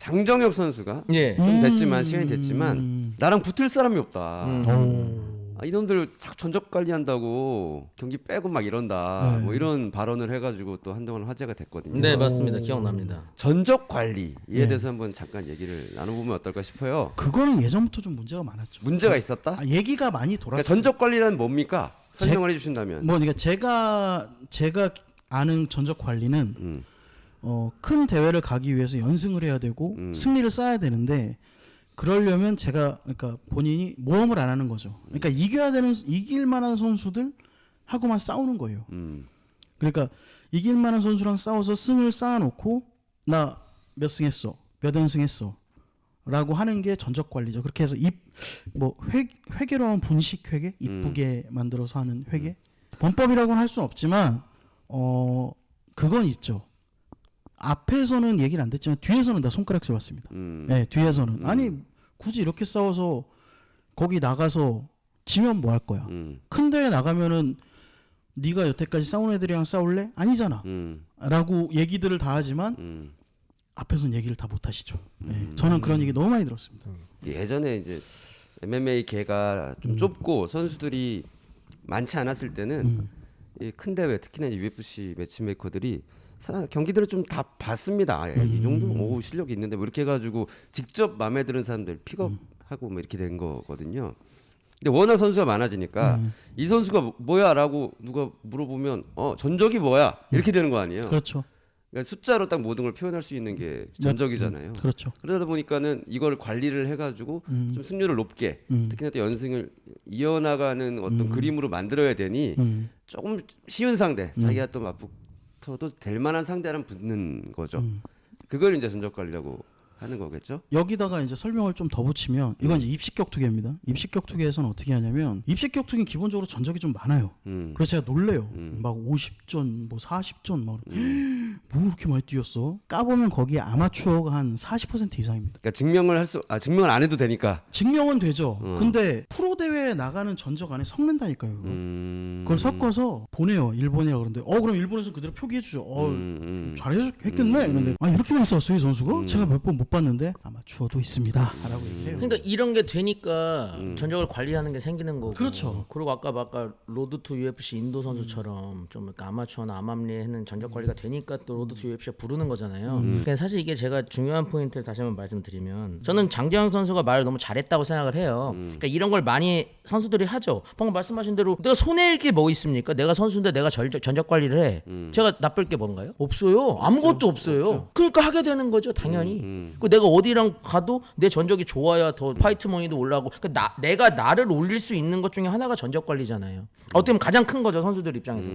장정혁 선수가 예. 좀 됐지만 시간이 됐지만 나랑 붙을 사람이 없다. 음. 아, 이놈들 자꾸 전적 관리한다고 경기 빼고 막 이런다. 뭐 이런 발언을 해가지고 또 한동안 화제가 됐거든요. 네 맞습니다. 기억납니다. 전적 관리에 네. 대해서 한번 잠깐 얘기를 나눠보면 어떨까 싶어요. 그거는 예전부터 좀 문제가 많았죠. 문제가 있었다? 아, 얘기가 많이 그러니까 돌았어요. 전적 관리란 뭡니까? 설명을 해주신다면. 뭐 그러니까 제가 제가 아는 전적 관리는 음. 어, 큰 대회를 가기 위해서 연승을 해야 되고 음. 승리를 쌓아야 되는데 그러려면 제가 그러니까 본인이 모험을 안 하는 거죠. 그러니까 이겨야 되는 이길 만한 선수들 하고만 싸우는 거예요. 음. 그러니까 이길 만한 선수랑 싸워서 승을 쌓아놓고 나 몇 승했어, 몇 연승했어. 라고 하는 게 전적 관리죠. 그렇게 해서 입뭐 회계로 하면 분식 회계, 이쁘게 만들어서 하는 회계. 범법이라고는 할 수는 없지만 어 그건 있죠. 앞에서는 얘기를 안 됐지만 뒤에서는 다 손가락 잡았습니다. 음. 네, 뒤에서는 아니 굳이 이렇게 싸워서 거기 나가서 지면 뭐 할 거야? 음. 큰 대회 나가면은 네가 여태까지 싸운 애들이랑 싸울래? 아니잖아. 음. 라고 얘기들을 다 하지만 음. 앞에서는 얘기를 다 못 하시죠. 네, 저는 그런 얘기 너무 많이 들었습니다. 예전에 이제 MMA 개가 음. 좀 좁고 선수들이 많지 않았을 때는 음. 이큰 대회 특히나 이제 UFC 매치메이커들이 사- 경기들을 좀 다 봤습니다. 아, 이 음. 정도 오 실력이 있는데 뭐 이렇게 해가지고 직접 마음에 드는 사람들 음. 픽업하고 뭐 이렇게 된 거거든요. 근데 워낙 선수가 많아지니까 음. 이 선수가 뭐야라고 누가 물어보면 어 전적이 뭐야 이렇게 되는 거 아니에요. 그렇죠. 그러니까 숫자로 딱 모든 걸 표현할 수 있는 게 전적이잖아요. 그렇죠. 그러다 보니까는 이걸 관리를 해가지고 음. 좀 승률을 높게 특히나 또 연승을 이어나가는 어떤 그림으로 만들어야 되니 음. 조금 쉬운 상대 자기가 또 맞붙 어도 될 만한 상대랑 붙는 거죠. 음. 그걸 이제 전적 관리라고 하는 거겠죠. 여기다가 이제 설명을 좀 더 붙이면 이건 이제 입식 격투기입니다. 입식 격투기에서는 어떻게 하냐면 입식 격투기는 기본적으로 전적이 좀 많아요. 음. 그래서 제가 놀래요. 막 50전, 뭐 40전, 뭐, 뭐 이렇게 많이 뛰었어? 까보면 거기에 아마추어가 한 40% 이상입니다. 그러니까 증명을 할 수, 아 증명을 안 해도 되니까. 증명은 되죠. 근데 프로 대회에 나가는 전적 안에 섞는다니까요. 음. 그걸 섞어서 보내요. 일본이라 그러는데, 어 그럼 일본에서 그대로 표기해 주죠. 어 음, 음. 잘했겠네. 이런데 아 이렇게 많이 싸웠어요 이 선수가? 제가 몇번못 봤는데 아마추어도 있습니다.라고 얘기해요. 그러니까 이런 게 되니까 전적을 관리하는 게 생기는 거고. 그렇죠. 그리고 아까 아까 로드 투 UFC 인도 선수처럼 좀 이렇게 아마추어나 아맘리에는 전적 관리가 되니까 또 로드 투 UFC가 부르는 거잖아요. 그러니까 사실 이게 제가 중요한 포인트를 다시 한번 말씀드리면 저는 장재영 선수가 말을 너무 잘했다고 생각을 해요. 그러니까 이런 걸 많이 선수들이 하죠. 방금 말씀하신 대로 내가 손해일 게 뭐 있습니까? 내가 선수인데 내가 전적, 전적 관리를 해. 제가 나쁠 게 뭔가요? 없어요. 아무것도 없어요. 그러니까 하게 되는 거죠, 당연히. 그 내가 어디랑 가도 내 전적이 좋아야 더 파이트 머니도 올라가고 그러니까 나, 내가 나를 올릴 수 있는 것 중에 하나가 전적 관리잖아요. 어떻게 보면 가장 큰 거죠 선수들 입장에서.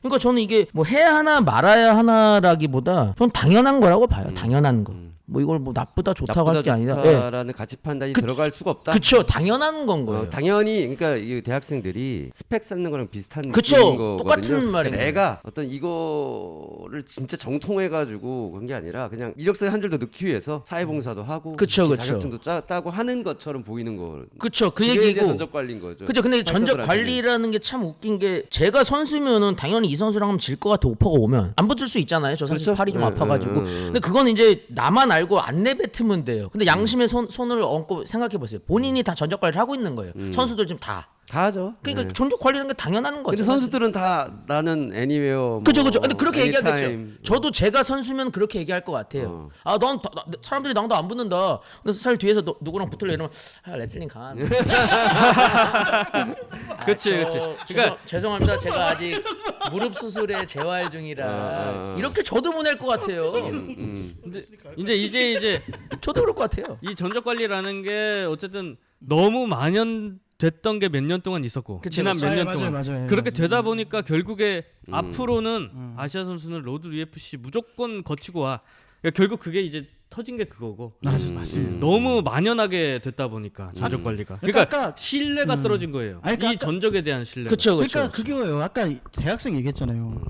그러니까 저는 이게 뭐 해야 하나 말아야 하나라기보다 전 당연한 거라고 봐요. 당연한 거. 뭐 이걸 뭐 나쁘다 좋다고 할 게 아니라. 예. 좋다라는 가치 판단이 들어갈 수가 없다. 그쵸 당연한 건 거예요. 어, 당연히 그러니까 이 대학생들이 스펙 쌓는 거랑 비슷한 그쵸. 느낌인 거거든요. 똑같은 말인 거예요. 내가 어떤 이거를 진짜 정통해 가지고 그런 게 아니라 그냥 이력서에 한줄 더 넣기 위해서 사회봉사도 하고 그쵸, 그쵸. 자격증도 따, 따고 하는 것처럼 보이는 거. 그쵸 그 그게 이제 얘기고. 전적 관리인 거죠. 그죠. 근데 전적. 관리라는 게 참 웃긴 게 제가 선수면은 당연히 이 선수랑 하면 질것 같아 오퍼가 오면 안 붙을 수 있잖아요. 저 사실 그렇죠. 팔이 좀 네, 아파가지고. 네, 네, 네. 근데 그건 이제 나만 알고 안 내뱉으면 돼요. 근데 양심의 손, 손을 얹고 생각해 보세요. 본인이 다 전적 관리를 하고 있는 거예요. 선수들 지금 다. 다 하죠. 그러니까 전적 관리라는 게 당연한 거죠. 네. 근데 선수들은 다 나는 애니웨어 그죠 그죠. 근데 그렇게 얘기하겠죠. 저도 제가 선수면 그렇게 얘기할 것 같아요. 아, 넌 다- 나- 사람들이 나도 안 붙는다. 그래서 사실 뒤에서 너, 누구랑 붙을래 이러면 아, 레슬링 가. 그치, 저- 그치. 죄송, 그러니까 죄송 합니다. 제가 아직 무릎 수술에 재활 아, 중이라 이렇게 저도 보낼 것 같아요. 근데 이제 이제 이제 저도 그럴 것 같아요. 이 전적 관리라는 게 어쨌든 너무 만연 됐던 게 몇 년 동안 있었고 그쵸, 지난 그쵸. 몇년 맞아요, 동안 맞아요. 그렇게 되다 보니까 결국에 음. 앞으로는 아시아 선수는 로드 UFC 무조건 거치고 와. 그러니까 결국 그게 이제 터진 게 그거고 맞- 맞습니다. 너무 만연하게 됐다 보니까 전적 관리가 그러니까 그러니까 아까- 신뢰가 떨어진 거예요. 아니, 그러니까 이 전적에 대한 신뢰. 그렇죠, 그렇죠. 그러니까 그게요. 아까 대학생 얘기했잖아요.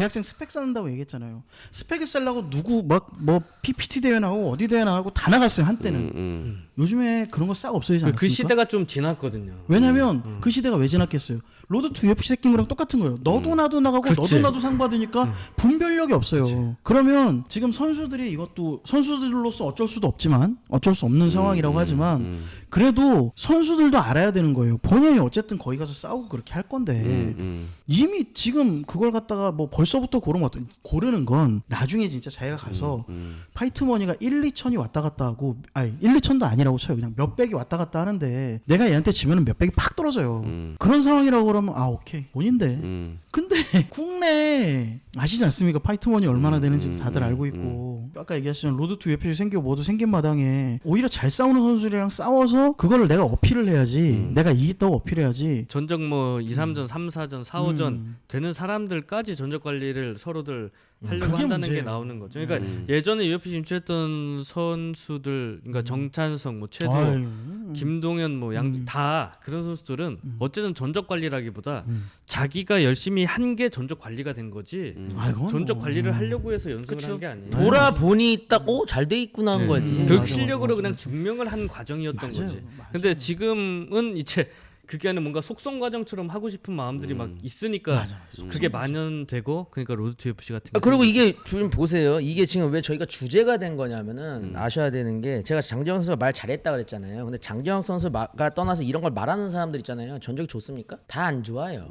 대학생 스펙 쌓는다고 얘기했잖아요. 스펙을 쌓려고 누구 막 뭐 PPT 대회 나가고 어디 대회 나가고 다 나갔어요 한때는. 음. 요즘에 그런 거 싹 없어지지 그, 않습니까? 그 시대가 좀 지났거든요. 왜냐면 그 시대가 왜 지났겠어요? 로드 투 UFC 거랑 똑같은 거예요. 너도 나도 나가고 그치. 너도 나도 상 받으니까 분별력이 없어요. 그러면 지금 선수들이 이것도 선수들로서 어쩔 수도 없지만 어쩔 수 없는 상황이라고 하지만 그래도 선수들도 알아야 되는 거예요. 본인이 어쨌든 거기 가서 싸우고 그렇게 할 건데 음, 음. 이미 지금 그걸 갖다가 뭐 벌써부터 고르면 어떤 고르는 건 나중에 진짜 자기가 가서 음. 파이트 머니가 1, 2천이 왔다 갔다 하고 아니 1, 2천도 아니라고 쳐요. 그냥 몇백이 왔다 갔다 하는데 내가 얘한테 지면은 몇백이 팍 떨어져요. 음. 그런 상황이라고 그러면 아 오케이 본인데 음. 근데 국내 아시지 않습니까? 파이트 머니 얼마나 되는지 다들 알고 있고 아까 얘기하신 로드 투 UFC 생기고 모두 생긴 마당에 오히려 잘 싸우는 선수들이랑 싸워서 그거를 내가 어필을 해야지 내가 이겼다고 어필해야지 전적 뭐 음. 2, 3전, 3, 4전, 4, 5전 되는 사람들까지 전적 관리를 서로들 하려고 음. 한다는 게 문제예요. 나오는 거죠. 그러니까 음. 예전에 UFC 진출했던 선수들, 그러니까 정찬성, 뭐 최도, 아유, 김동현, 뭐양 음. 다 그런 선수들은 어쨌든 전적 관리라기보다 자기가 열심히 한 게 전적 관리가 된 거지. 음. 아, 이건 전적 뭐. 관리를 하려고 해서 연습을. 한 게 아니에요. 돌아보니 딱오잘 돼 있구나 한 네. 거지. 음. 결국 맞아, 실력으로 맞아, 그냥 맞아. 증명을 한 과정이었던 맞아요, 거지. 맞아요. 근데 지금은 이제 그게 아니라 뭔가 속성 과정처럼 하고 싶은 마음들이 막 있으니까 그게 만연되고 그러니까 로드 투 UFC 같은 게 아, 그리고. 이게 지금 보세요. 이게 지금 왜 저희가 주제가 된 거냐면은 아셔야 되는 게 제가 장재영 선수가 말 잘했다 그랬잖아요. 근데 장재영 선수가 떠나서 이런 걸 말하는 사람들 있잖아요. 전적이 좋습니까? 다 안 좋아요.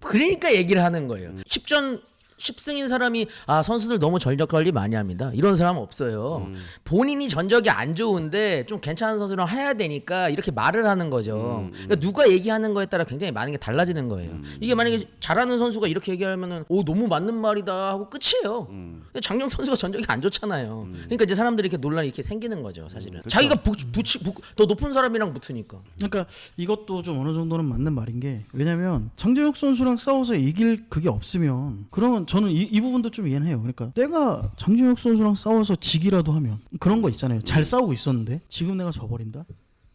그러니까 얘기를 하는 거예요. 10전 10승인 사람이 아 선수들 너무 전적 관리 많이 합니다. 이런 사람은 없어요. 본인이 전적이 안 좋은데 좀 괜찮은 선수랑 해야 되니까 이렇게 말을 하는 거죠. 그러니까 누가 얘기하는 거에 따라 굉장히 많은 게 달라지는 거예요. 이게 만약에 잘하는 선수가 이렇게 얘기하면은 오 너무 맞는 말이다 하고 끝이에요. 근데 장영 선수가 전적이 안 좋잖아요. 그러니까 이제 사람들이 이렇게 논란이 이렇게 생기는 거죠, 사실은. 자기가 부, 부치, 부, 더 높은 사람이랑 붙으니까. 그러니까 이것도 좀 어느 정도는 맞는 말인 게 왜냐면 장재혁 선수랑 싸워서 이길 그게 없으면 그러면 저는 이, 이 부분도 좀 이해는 해요. 그러니까 내가 장재혁 선수랑 싸워서 지기라도 하면 그런 거 있잖아요. 잘 싸우고 있었는데 지금 내가 져버린다.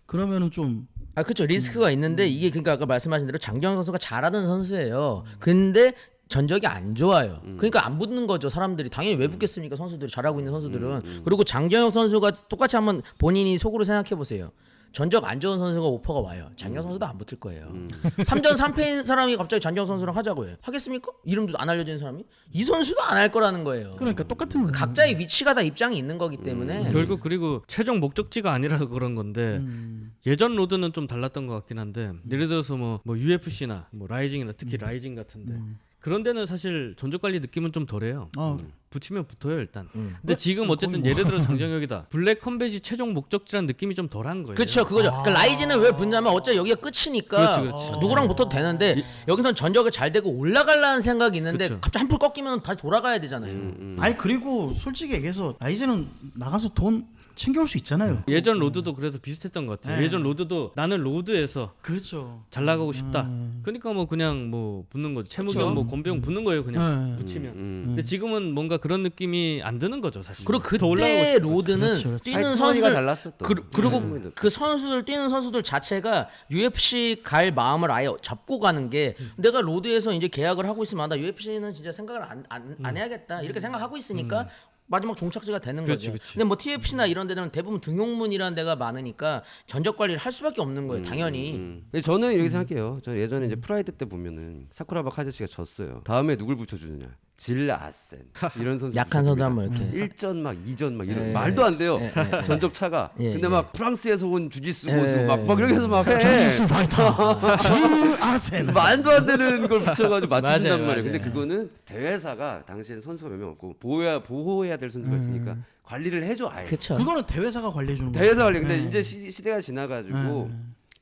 그러면은 좀 아 그렇죠 리스크가 있는데 이게 그러니까 아까 말씀하신 대로 장경 선수가 잘하는 선수예요. 근데 전적이 안 좋아요. 그러니까 안 붙는 거죠 사람들이 당연히 왜 붙겠습니까 선수들이 잘하고 있는 선수들은 그리고 장경영 선수가 똑같이 한번 본인이 속으로 생각해 보세요. 전적 안 좋은 선수가 오퍼가 와요. 장경 선수도 안 붙을 거예요. 삼 3전 3패인 사람이 갑자기 장경 선수랑 하자고 해요. 하겠습니까? 이름도 안 알려진 사람이? 이 선수도 안 할 거라는 거예요. 그러니까 똑같은 거. 각자의 위치가 다 입장이 있는 거기 때문에 결국 그리고 최종 목적지가 아니라서 그런 건데 예전 로드는 좀 달랐던 것 같긴 한데 예를 들어서 뭐, 뭐 UFC나 뭐 라이징이나 특히 라이징 같은데 그런 데는 사실 전적 관리 느낌은 좀 덜해요. 어, 붙이면 붙어요 일단. 음. 근데 지금 어쨌든 예를 들어 장정혁이다. 블랙 컴뱃이 최종 목적지라는 느낌이 좀 덜한 거예요. 그렇죠 그거죠. 그러니까 라이즈는 왜 붙냐면 어차피 여기가 끝이니까 그렇지, 그렇지. 누구랑 붙어도 되는데 여기선 전적을 잘 되고 올라갈라는 생각이 있는데 그렇죠. 갑자기 한풀 꺾이면 다시 돌아가야 되잖아요. 음. 아니 그리고 솔직히 얘기해서 아이제는 나가서 돈 챙겨올 수 있잖아요. 예전 로드도 그래서 비슷했던 것 같아요. 네. 예전 로드도 나는 로드에서 그렇죠. 잘 나가고 싶다. 그러니까 뭐 그냥 뭐 붙는 거죠. 채무경 뭐 권병 붙는 거예요 그냥 네. 붙이면. 음. 근데 지금은 뭔가 그런 느낌이 안 드는 거죠 사실. 그리고 더 올라가고 그때 거죠. 로드는 그렇죠, 그렇죠. 뛰는 선수들 머니가 달랐어 또. 그, 그리고 음. 그 선수들 뛰는 선수들 자체가 UFC 갈 마음을 아예 잡고 가는 게 내가 로드에서 이제 계약을 하고 있으면 아, 나 UFC는 진짜 생각을 안, 안, 안 해야겠다 이렇게 생각하고 있으니까 마지막 종착지가 되는 그렇지, 거죠. 그렇지. 근데 뭐 TFC나 이런 데는 대부분 등용문이라는 데가 많으니까 전적 관리를 할 수밖에 없는 거예요. 당연히. 음. 근데 저는 이렇게 생각해요. 저는 예전에 이제 프라이드 때 보면은 사쿠라바 카즈치가 졌어요. 다음에 누굴 붙여주느냐? 질 아센 이런 선수 약한 선수 한번 이렇게. 1전 막 2전 막 이런 예, 말도 안 돼요. 예, 예, 예. 전적 차가. 예, 근데 예. 막 프랑스에서 온 주짓수 예, 고수 막, 막 이렇게 해서 막 해. 전지수 파이터 진 아센. 말도 안 되는 걸 붙여 가지고 맞춰준단 맞아요, 말이에요. 맞아요. 근데 그거는 대회사가 당시엔 선수가 몇 명 없고 보호해야 보호해야 될 선수가 있으니까 관리를 해줘 아예. 그렇죠. 그거는 대회사가 관리해 주는 거예요. 대회사 관리. 근데 네. 이제 시, 시대가 지나 가지고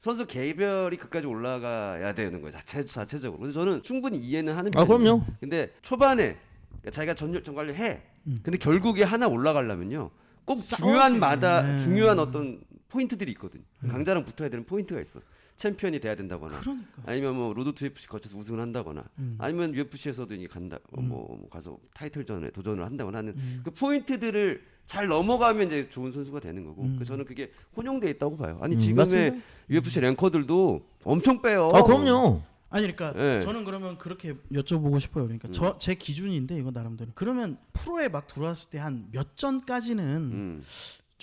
선수 개별이 끝까지 올라가야 되는 거예요. 자체 자체적으로. 그래서 저는 충분히 이해는 하는 아, 편이에요. 그럼요. 근데 초반에 그러니까 자기가 전, 전 관리 해. 근데 결국에 하나 올라가려면요. 꼭 중요한 마다 네. 중요한 어떤 포인트들이 있거든. 요 강자랑 붙어야 되는 포인트가 있어. 챔피언이 돼야 된다거나 그러니까. 아니면 뭐 로드 투 UFC 거쳐서 우승을 한다거나 아니면 UFC에서도 이게 간다 어, 뭐, 뭐 가서 타이틀전에 도전을 한다거나 하는 그 포인트들을 잘 넘어가면 이제 좋은 선수가 되는 거고 그 저는 그게 혼용돼 있다고 봐요. 아니 지금의 맞습니다. UFC 랭커들도 엄청 빼요. 아 그럼요. 아니 그러니까 예. 저는 그러면 그렇게 여쭤보고 싶어요. 그러니까 저제 기준인데 이거 나름대로. 그러면 프로에 막 들어왔을 때 한 몇 전까지는 음.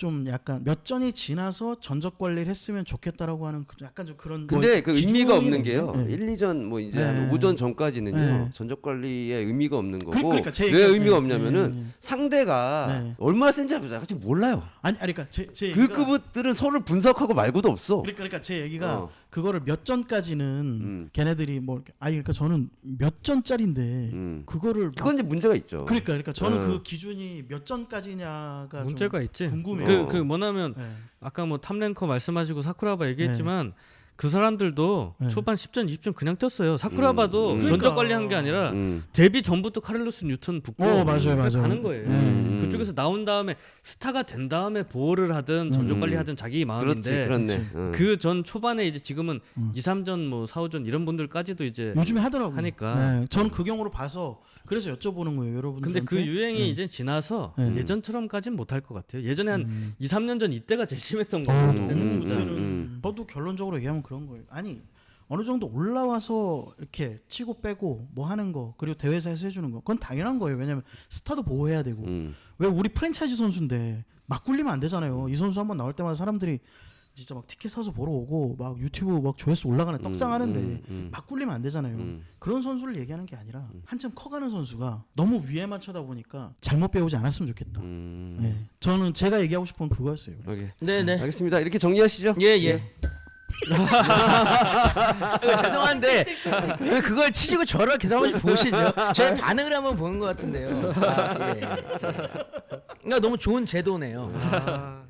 좀 약간 몇 전이 지나서 전적 관리를 했으면 좋겠다라고 하는 그- 약간 좀 그런 근데 뭐그 의미가 없는 게요. 네. 1, 2전 뭐 이제 네. 한 오전 전까지는요. 네. 전적 관리에 의미가 없는 거고. 그- 그러니까 제왜 의미가 네. 없냐면은 네. 상대가 네. 얼마나 센지 아직 몰라요. 아니 아니 그러니까 제, 제 그 얘기가 급들은 서로 분석하고 말고도 없어. 그러니까, 그러니까 제 얘기가 어. 그거를 몇 전까지는 음. 걔네들이 뭐 아니 그러니까 저는 몇 전짜리인데 음. 그거를 막- 그건 이제 문제가 있죠. 그러니까 그러니까 저는 어. 그 기준이 몇 전까지냐가 문제가 좀 있지. 궁금해요. 그 그 뭐냐면 네. 아까 뭐 탑랭커 말씀하시고 사쿠라바 얘기했지만 그 사람들도 네. 초반 10전 20전 그냥 뛰었어요. 사쿠라바도 음, 음. 전적 그러니까. 관리한 게 아니라 음. 데뷔 전부터 카를로스 뉴턴 붙고 어, 맞아요, 맞아요. 가는 거예요. 음. 그쪽에서 나온 다음에 스타가 된 다음에 보호를 하든 전적 관리하든 자기 그렇지, 마음인데 그렇네. 어. 그전 초반에 이제 지금은 음. 2, 3전 뭐 4, 5전 이런 분들까지도 이제 요즘에 하더라고요. 하니까. 네, 저는 그 경우로 봐서 그래서 여쭤보는 거예요, 여러분들. 근데 그 유행이 이제 지나서 네. 예전처럼까지는 못할 것 같아요. 예전에 한 음. 2, 3년 전 이때가 제일 심했던 어, 음, 진짜. 그때는 음. 저도 결론적으로 얘기하면 그런 거예요. 아니 어느 정도 올라와서 이렇게 치고 빼고 뭐 하는 거 그리고 대회사에서 해주는 거 그건 당연한 거예요. 왜냐면 스타도 보호해야 되고 음. 왜 우리 프랜차이즈 선수인데 막 굴리면 안 되잖아요. 이 선수 한 번 나올 때마다 사람들이 진짜 막 티켓 사서 보러 오고 막 유튜브 막 조회수 올라가는 떡상하는데 음, 음. 막 굴리면 안 되잖아요. 음. 그런 선수를 얘기하는 게 아니라 한참 커가는 선수가 너무 위에만 쳐다보니까 잘못 배우지 않았으면 좋겠다. 음. 네. 저는 제가 얘기하고 싶은 건 그거였어요. 오케이. 네네. 알겠습니다. 이렇게 정리하시죠. 예 예. 이거 죄송한데 왜 그걸 치시고 저를 계속 한번 보시죠. 제 반응을 한번 보는 것 같은데요. 아, 예. 그러니까 너무 좋은 제도네요. 아,